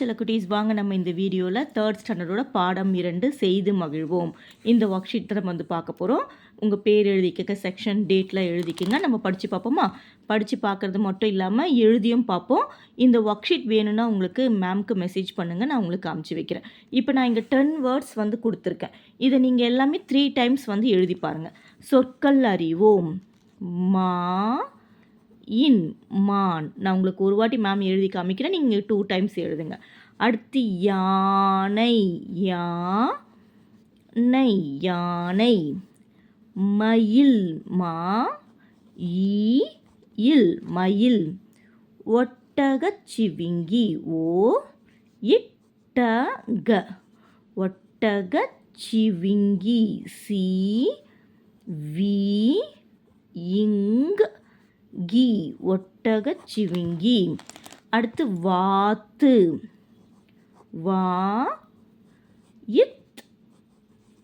சில குட்டீஸ் வாங்க நம்ம இந்த வீடியோவில் தேர்ட் ஸ்டாண்டர்டோட பாடம் இரண்டு செய்து மகிழ்வோம். இந்த ஒர்க் ஷீட் நம்ம வந்து பார்க்க போகிறோம் உங்கள் பேர் எழுதிக்கங்க செக்ஷன் டேட்லாம் எழுதிக்கங்க. நம்ம படித்து பார்ப்போமா? படித்து பார்க்குறது மட்டும் இல்லாமல் எழுதியும் பார்ப்போம். இந்த ஒர்க் ஷீட் வேணும்னா உங்களுக்கு மேம்க்கு மெசேஜ் பண்ணுங்கள் நான் உங்களுக்கு அமுச்சு வைக்கிறேன். இப்போ நான் இங்கே டென் வேர்ட்ஸ் வந்து கொடுத்துருக்கேன். இதை நீங்கள் எல்லாமே த்ரீ டைம்ஸ் வந்து எழுதி பாருங்கள் சொற்கள் அறிவோம். மா இன் மான். நான் உங்களுக்கு ஒரு வாட்டி மேம் எழுதி காமிக்கிறேன். நீங்கள் டூ டைம்ஸ் எழுதுங்க. அடுத்து யானை யா நை யானை. மயில் மா ஈ இல் மயில். ஒட்டகச்சிவிங்கி ஓ இட்டக. ஒட்டகச்சிவிங்கி சி வி கி ஒட்டகச் சிவிங்கி. அடுத்து வாத்து. வா இத்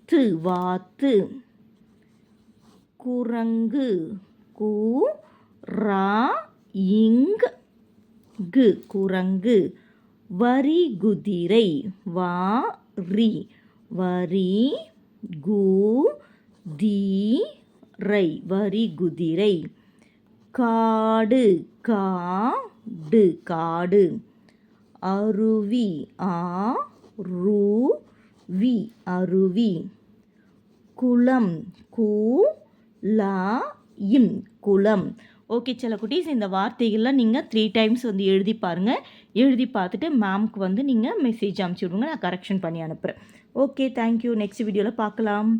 து வாத்து. குரங்கு கூ ரா இங் கு குரங்கு. வரி குதிரை. வா ரி. வரி கு தி ரை. வரி குதிரை. காடு காடு காடு. அருவி ஆ ரு வி அருவி. குளம் கூ லா இம் குளம். ஓகே சில குட்டீஸ் இந்த வார்த்தைகள்லாம் நீங்கள் த்ரீ டைம்ஸ் வந்து எழுதி பாருங்கள் எழுதி பார்த்துட்டு மேம்க்கு வந்து நீங்கள் மெசேஜ் அனுப்பிச்சி விடுங்க. நான் கரெக்ஷன் பண்ணி அனுப்புகிறேன் ஓகே தேங்க்யூ நெக்ஸ்ட் வீடியோவில் பார்க்கலாம்.